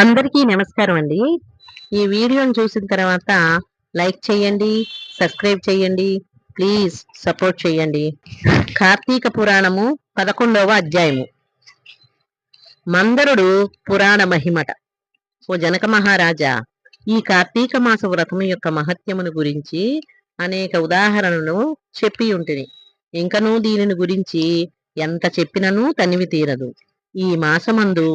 అందరికీ నమస్కారం అండి. ఈ వీడియోని చూసిన తర్వాత లైక్ చేయండి సబ్స్క్రైబ్ చేయండి ప్లీజ్ సపోర్ట్ చేయండి. కార్తీక పురాణము పదకొండవ అధ్యాయము. మందరుడు పురాణ మహిమట. ఓ జనక మహారాజా ఈ కార్తీక మాస వ్రతము యొక్క మహత్యమును గురించి అనేక ఉదాహరణలు చెప్పి ఉంటుంది ఇంకనూ దీనిని గురించి ఎంత చెప్పినను తనివి తీరదు. ఈ మాసమందు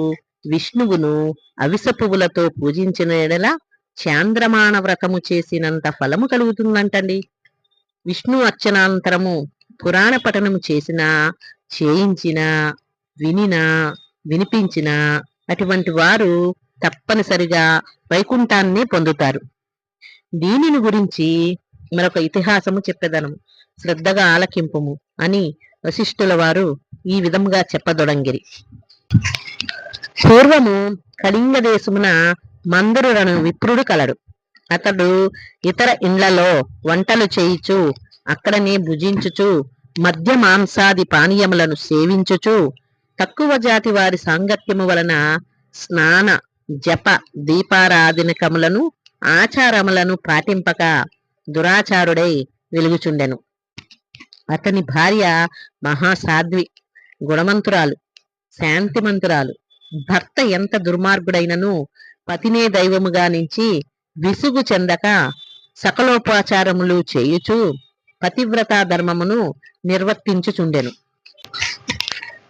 విష్ణువును అవిస పువ్వులతో పూజించిన ఎడల చాంద్రమాణ వ్రతము చేసినంత ఫలము కలుగుతుందంటండి. విష్ణు అర్చనాంతరము పురాణ పఠనము చేసినా చేయించినా వినినా వినిపించిన అటువంటి వారు తప్పనిసరిగా వైకుంఠాన్ని పొందుతారు. దీనిని గురించి మరొక ఇతిహాసము చెప్పెదను. శ్రద్ధగా ఆలకింపుము అని వశిష్ఠుల వారు ఈ విధముగా చెప్పదొడంగిరి. పూర్వము కళింగ దేశమున మందరులను విప్రుడు కలడు. అతడు ఇతర ఇండ్లలో వంటలు చేయిచు అక్కడనే భుజించుచు మద్య మాంసాది పానీయములను సేవించుచు తక్కువ జాతి వారి సాంగత్యము వలన స్నాన జప దీపారాధనకములను ఆచారములను పాటింపక దురాచారుడై వెలుగుచుండెను. అతని భార్య మహాసాధ్వి గుణమంతురాలు శాంతిమంతురాలు. భర్త ఎంత దుర్మార్గుడైనను పతినే దైవముగా నుంచి విసుగు చెందక సకలోపాచారములు చేయుచు పతివ్రత ధర్మమును నిర్వర్తించుచుండెను.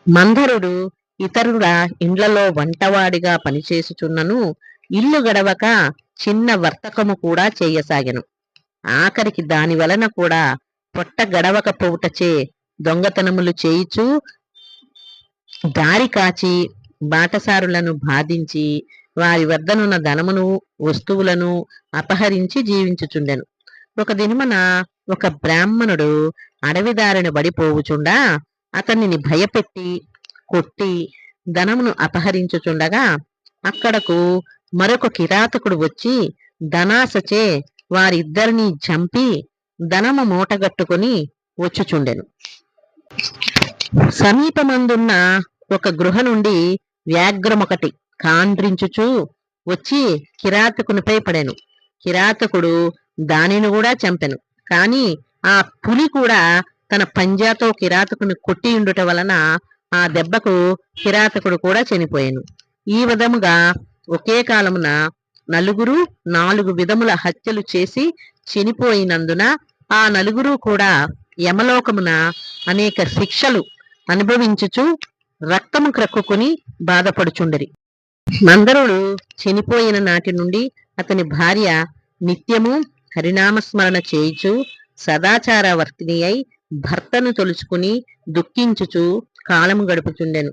మందరుడు ఇతరుల ఇండ్లలో వంటవాడిగా పనిచేసుచున్నను ఇల్లు గడవక చిన్న వర్తకము కూడా చేయసాగెను. ఆఖరికి దాని వలన కూడా పొట్ట గడవకపోవుటచే దొంగతనములు చేయిచు దారి కాచి బాటసారులను బాధించి వారి వద్దనున్న ధనమును వస్తువులను అపహరించి జీవించుచుండెను. ఒక దినమున ఒక బ్రాహ్మణుడు అడవిదారిని బడిపోవుచుండా అతనిని భయపెట్టి కొట్టి ధనమును అపహరించుచుండగా అక్కడకు మరొక కిరాతకుడు వచ్చి ధనాసచే వారిద్దరిని చంపి ధనము మూటగట్టుకుని వచ్చుచుండెను. సమీపమందున్న ఒక గృహ నుండి వ్యాఘ్రమొకటి కాండ్రించుచూ వచ్చి కిరాతకునిపై పడెను కిరాతకుడు దానిని కూడా చంపెను. కాని ఆ పులి కూడా తన పంజాతో కిరాతకుని కొట్టి ఉండుట వలన ఆ దెబ్బకు కిరాతకుడు కూడా చనిపోయాను. ఈ విధముగా ఒకే కాలమున నలుగురు నాలుగు విధముల హత్యలు చేసి చనిపోయినందున ఆ నలుగురు కూడా యమలోకమున అనేక శిక్షలు అనుభవించుచు రక్తము క్రక్కుకుని బాధపడుచుండరి. మందరుడు చనిపోయిన నాటి నుండి అతని భార్య నిత్యము హరినామస్మరణ చేయుచు సదాచారవర్తిని అయి భర్తను తొలుచుకుని దుఃఖించుచు కాలము గడుపుచుండెను.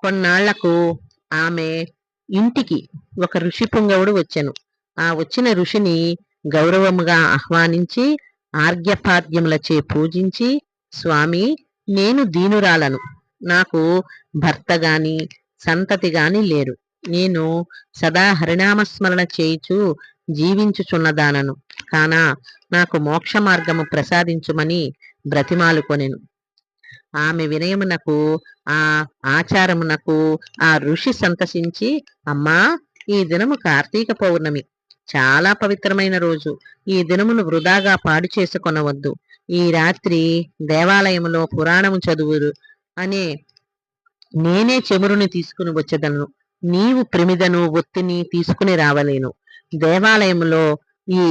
కొన్నాళ్ళకు ఆమె ఇంటికి ఒక ఋషి పుంగవుడు వచ్చెను. ఆ వచ్చిన ఋషిని గౌరవముగా ఆహ్వానించి ఆర్ఘ్యపాద్యములచే పూజించి స్వామి నేను దీనురాలను. నాకు భర్త గాని సంతతి గాని లేరు. నేను సదా హరినామస్మరణ చేయుచు జీవించుచున్నదానను కానా నాకు మోక్ష మార్గము ప్రసాదించుమని బ్రతిమాలుకొనెను. ఆమె వినయమునకు ఆ ఆచారమునకు ఆ ఋషి సంతసించి అమ్మా ఈ దినము కార్తీక పౌర్ణమి. చాలా పవిత్రమైన రోజు. ఈ దినమును వృధాగా పాడు చేసుకొనవద్దు. ఈ రాత్రి దేవాలయములో పురాణము చదువురు అనే నేనే చెమురుని తీసుకుని వచ్చేదను నీవు ప్రమిదను ఒత్తిని తీసుకుని రావలేను. దేవాలయములో ఈ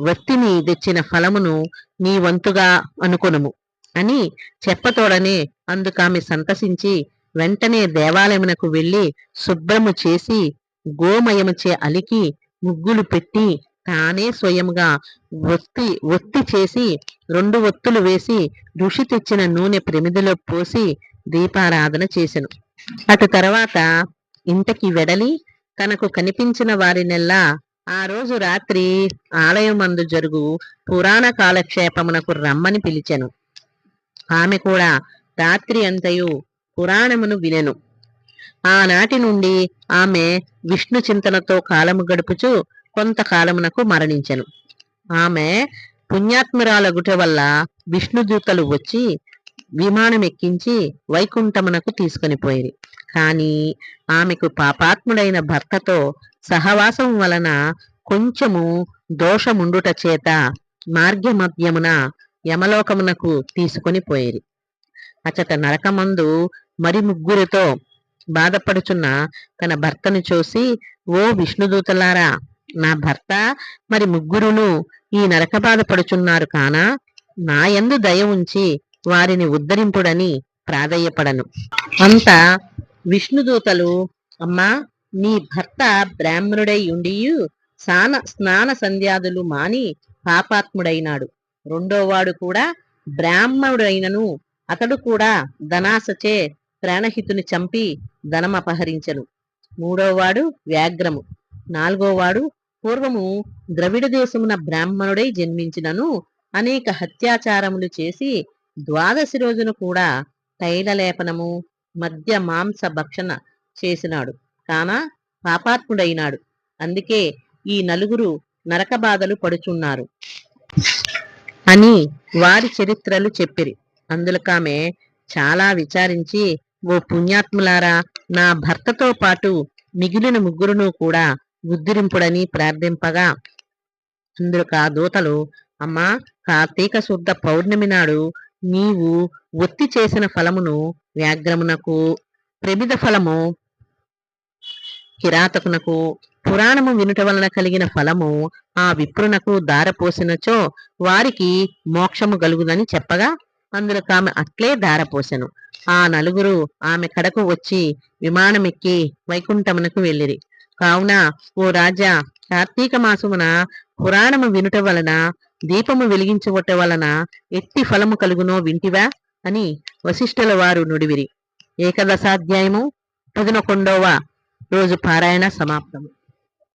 వత్తిని తెచ్చిన ఫలమును నీ వంతుగా అనుకొనుము అని చెప్పతోడనే అందుకామె సంతసించి వెంటనే దేవాలయమునకు వెళ్ళి శుభ్రము చేసి గోమయముచే అలికి ముగ్గులు పెట్టి తానే స్వయంగా ఒత్తి ఒత్తి చేసి రెండు ఒత్తులు వేసి ఋషి తెచ్చిన నూనె ప్రమిదిలో పోసి దీపారాధన చేసెను. అటు తర్వాత ఇంటికి వెడలి తనకు కనిపించిన వారినెల్లా ఆ రోజు రాత్రి ఆలయమందు జరుగు పురాణ కాలక్షేపమునకు రమ్మని పిలిచెను. ఆమె కూడా రాత్రి అంతయు పురాణమును వినెను. ఆనాటి నుండి ఆమె విష్ణు చింతనతో కాలము గడుపుచు కొంతకాలమునకు మరణించెను. ఆమె పుణ్యాత్మురాలగుట వల్ల విష్ణుదూతలు వచ్చి విమానం ఎక్కించి వైకుంఠమునకు తీసుకొని పోయిరి. కానీ ఆమెకు పాపాత్ముడైన భర్తతో సహవాసం వలన కొంచెము దోషముండుట చేత మార్గమధ్యమున యమలోకమునకు తీసుకొని పోయిరి. అచట నరకమందు మరి ముగ్గురితో బాధపడుచున్న తన భర్తను చూసి ఓ విష్ణుదూతలారా నా భర్త మరి ముగ్గురును ఈ నరక బాధపడుచున్నారు కానా? నాయందు దయ ఉంచి వారిని ఉద్ధరింపుడని ప్రాధేయపడను. అంత విష్ణుదూతలు అమ్మా నీ భర్త బ్రాహ్మణుడై ఉండియు సాన స్నాన సంధ్యాదులు మాని పాపాత్ముడైనాడు. రెండోవాడు కూడా బ్రాహ్మణుడైనను అతడు కూడా ధనాసచే ప్రాణహితుని చంపి ధనమపహరించను మూడోవాడు వ్యాఘ్రము. నాలుగోవాడు పూర్వము ద్రవిడ దేశమున బ్రాహ్మణుడై జన్మించినను అనేక హత్యాచారములు చేసి ద్వాదశి రోజున కూడా తైలలేపనము మద్య మాంస భక్షణ చేసినాడు. కాన పాపాత్ముడైనాడు. అందుకే ఈ నలుగురు నరక బాధలు పడుచున్నారు. అని వారి చరిత్రలు చెప్పిరి. అందులకామె చాలా విచారించి ఓ పుణ్యాత్ములారా నా భర్తతో పాటు మిగిలిన ముగ్గురును కూడా ఉద్ధరింపుడని ప్రార్థింపగా. అందుకు ఆ దూతలు అమ్మా కార్తీక శుద్ధ పౌర్ణమి నాడు నీవు ఒత్తి చేసిన ఫలమును వ్యాఘ్రమునకు ప్రమిద ఫలము కిరాతకునకు పురాణము వినుట వలన కలిగిన ఫలము ఆ విప్రునకు దారపోసినచో వారికి మోక్షము గలుగుదని చెప్పగా అందులో ఆమె అట్లే దారపోసెను. ఆ నలుగురు ఆమె కడకు వచ్చి విమానమెక్కి వైకుంఠమునకు వెళ్ళిరి. కావున ఓ రాజా కార్తీక మాసమున పురాణము వినుట వలన దీపము వెలిగించుట వలన ఎట్టి ఫలము కలుగునో వింటివా? అని వశిష్ఠుల వారు నుడివిరి. ఏకదశాధ్యాయము పదినొకొండవ రోజు పారాయణ సమాప్తము.